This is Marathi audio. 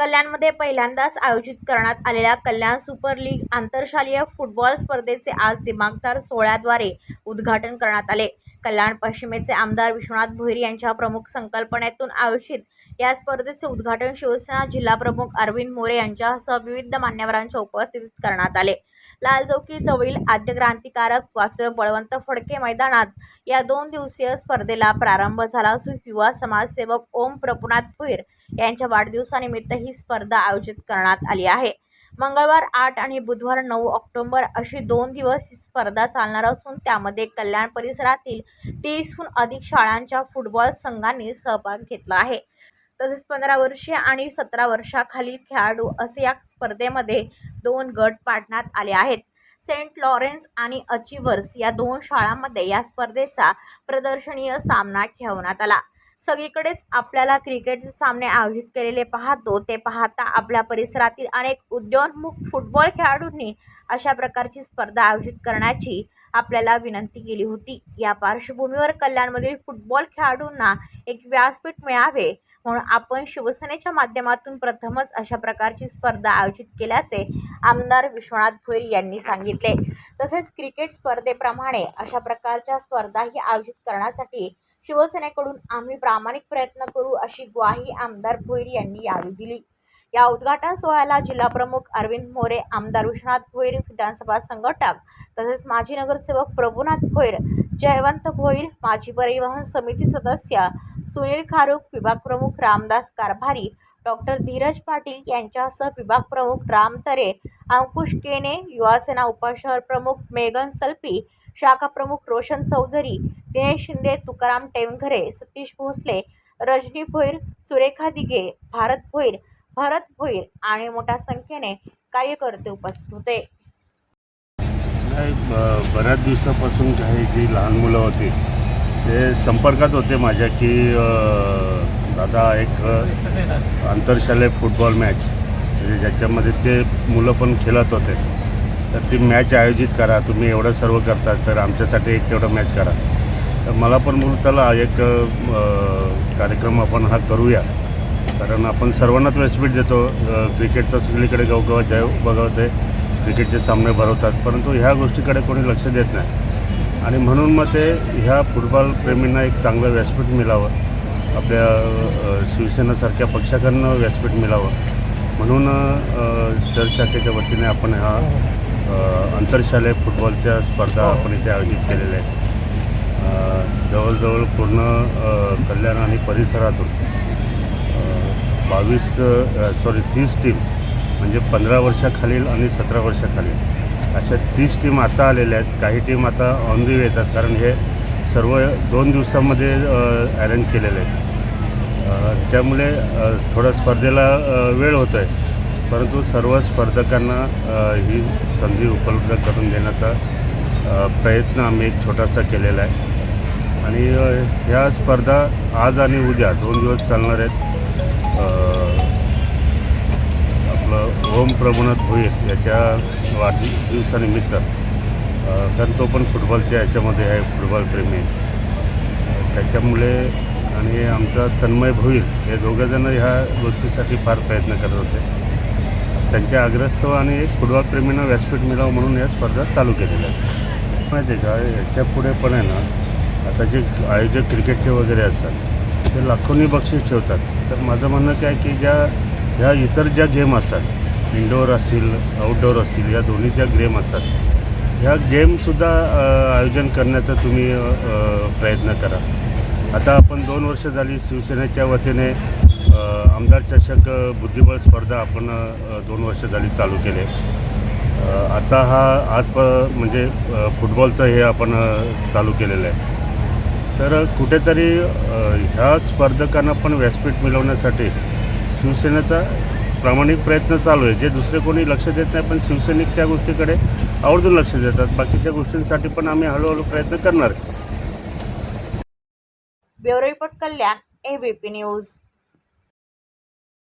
कल्याणमध्ये पहिल्यांदाच आयोजित करण्यात आलेल्या कल्याण सुपर लीग आंतरशालीय फुटबॉल स्पर्धेचे आज दिमागदार सोहळ्याद्वारे उद्घाटन करण्यात आले. कल्याण पश्चिमेचे आमदार विश्वनाथ भोईर यांच्या प्रमुख संकल्पनेतून आयोजित या स्पर्धेचे उद्घाटन शिवसेना जिल्हाप्रमुख अरविंद मोरे यांच्यासह विविध मान्यवरांच्या उपस्थितीत करण्यात आले. लाल चौकी जवळील आद्य क्रांतिकारक वासुदेव बळवंत फडके मैदानात या दोन दिवसीय स्पर्धेला प्रारंभ झाला असून युवा समाजसेवक ओम प्रभुनाथ भोईर यांच्या वाढदिवसानिमित्त ही स्पर्धा आयोजित करण्यात आली आहे. मंगळवार आठ आणि बुधवार नऊ ऑक्टोबर अशी दोन दिवस ही स्पर्धा चालणार असून त्यामध्ये कल्याण परिसरातील तीसहून अधिक शाळांच्या फुटबॉल संघांनी सहभाग घेतला आहे. तसेच पंधरा वर्षे आणि सतरा वर्षाखालील खेळाडू असे या स्पर्धेमध्ये दोन गट पाडण्यात आले आहेत. सेंट लॉरेन्स आणि अचिव्हर्स या दोन शाळांमध्ये या स्पर्धेचा प्रदर्शनीय सामना खेळवण्यात आला. सगळीकडेच आपल्याला क्रिकेटचे सामने आयोजित केलेले पाहतो. ते पाहता आपल्या परिसरातील अनेक उद्योन्मुख फुटबॉल खेळाडूंनी अशा प्रकारची स्पर्धा आयोजित करण्याची आपल्याला विनंती केली होती. या पार्श्वभूमीवर कल्याणमधील फुटबॉल खेळाडूंना एक व्यासपीठ मिळावे म्हणून आपण शिवसेनेच्या माध्यमातून प्रथमच अशा प्रकारची स्पर्धा आयोजित केल्याचे आमदार विश्वनाथ भोईर यांनी सांगितले. तसेच क्रिकेट स्पर्धेप्रमाणे अशा प्रकारच्या स्पर्धाही आयोजित करण्यासाठी शिवसेनेकडून आम्ही प्रामाणिक प्रयत्न करू अशी ग्वाही आमदार भोईर यांनी यावेळी दिली. या उद्घाटन सोहळ्याला जिल्हाप्रमुख अरविंद मोरे आमदार विश्वनाथ भोईर विधानसभा संघटक तसेच माजी नगरसेवक प्रभुनाथ भोईर जयवंत भोईर माजी परिवहन समिती सदस्य सुनील खारुक विभाग प्रमुख रामदास कारभारी डॉक्टर धीरज पाटील यांच्यासह विभाग प्रमुख राम तरे अंकुश केने युवासेना उपशहर प्रमुख मेघन सल्पी शाखा प्रमुख रोशन चौधरी दिनेश शिंदे तुकाराम टेमघरे सतीश भोसले रजनी भोईर सुरेखा दिघे भारत भोईर भरत भोईर आणि मोठ्या संख्येने कार्यकर्ते उपस्थित होते. बऱ्याच दिवसापासून काही जी लहान मुलं होती ते संपर्कात होते माझ्या की दादा एक आंतरशालेय फुटबॉल मॅच म्हणजे ज्याच्यामध्ये ते मुलं पण खेळत होते. तर ती मॅच आयोजित करा. तुम्ही एवढं सर्व करता तर आमच्यासाठी एक तेवढं मॅच करा. तर मला पण म्हणून चला एक कार्यक्रम आपण हा करूया. कारण आपण सर्वांनाच व्यासपीठ देतो. क्रिकेट तर सगळीकडे गावगावात जय बघवत आहे. क्रिकेटचे सामने भरवतात. परंतु ह्या गोष्टीकडे कोणी लक्ष देत नाही. आणि म्हणून मग ते ह्या फुटबॉल प्रेमींना एक चांगलं व्यासपीठ मिळावं. आपल्या शिवसेनासारख्या शिवसेनेसारख्या पक्षाकडनं व्यासपीठ मिळावं. म्हणून शहर शाखेच्या वतीने आपण हा आंतरशालेय फुटबॉलच्या स्पर्धा आपण इथे आयोजित केलेल्या आहेत. जवळजवळ पूर्ण कल्याण आणि परिसरातून बावीस सॉरी तीस टीम म्हणजे पंधरा वर्षाखालील आणि सतरा वर्षाखालील अशा तीस टीम आता आलेल्या आहेत. काही टीम आता ऑन दी वे येतात कारण हे सर्व दोन दिवसामध्ये अरेंज केलेले आहेत. त्यामुळे थोडं स्पर्धेला वेळ होतो आहे परंतु सर्व स्पर्धकांना ही संधी उपलब्ध करून देण्याचा प्रयत्न आम्ही एक छोटासा केलेला आहे. आणि ह्या स्पर्धा आज आणि उद्या दोन दिवस चालणार आहेत. आपलं ओम प्रभुनाथ भोईर याच्या वाढदिवसानिमित्त कारण तो पण फुटबॉलच्या याच्यामध्ये आहे फुटबॉल प्रेमी. त्याच्यामुळे आणि आमचा तन्मय भोईर हे दोघंजणं ह्या गोष्टीसाठी फार प्रयत्न करत होते. त्यांच्या आग्रस्तव आणि एक फुटबॉल व्यासपीठ मिळावं म्हणून या स्पर्धा चालू केलेल्या आहेत. माहिती आहे का? याच्यापुढे पण आहे ना आता जे आयोजक क्रिकेटचे वगैरे असतात ते लाखोंनी बक्षीस ठेवतात. तर माझं म्हणणं काय की ज्या ह्या इतर ज्या गेम असतात इनडोअर असतील आउटडोअर असतील या दोन्ही ज्या गेम असतात ह्या गेमसुद्धा आयोजन करण्याचा तुम्ही प्रयत्न करा. आता आपण दोन वर्ष झाली शिवसेनेच्या वतीने आमदार चषक बुद्धिबळ स्पर्धा आपण दोन वर्ष झाली चालू केले. आता हा आज प म्हणजे फुटबॉलचं हे आपण चालू केलेलं आहे. तर कुठेतरी ह्या स्पर्धकांना पण व्यासपीठ मिळवण्यासाठी शिवसेनेचा प्रामाणिक प्रयत्न चालू आहे. जे दुसरे कोणी लक्ष देत नाही पण शिवसैनिक त्या गोष्टीकडे आवर्जून लक्ष देतात. बाकीच्या गोष्टींसाठी पण आम्ही हळूहळू प्रयत्न करणार bureau report Kalyan ABP news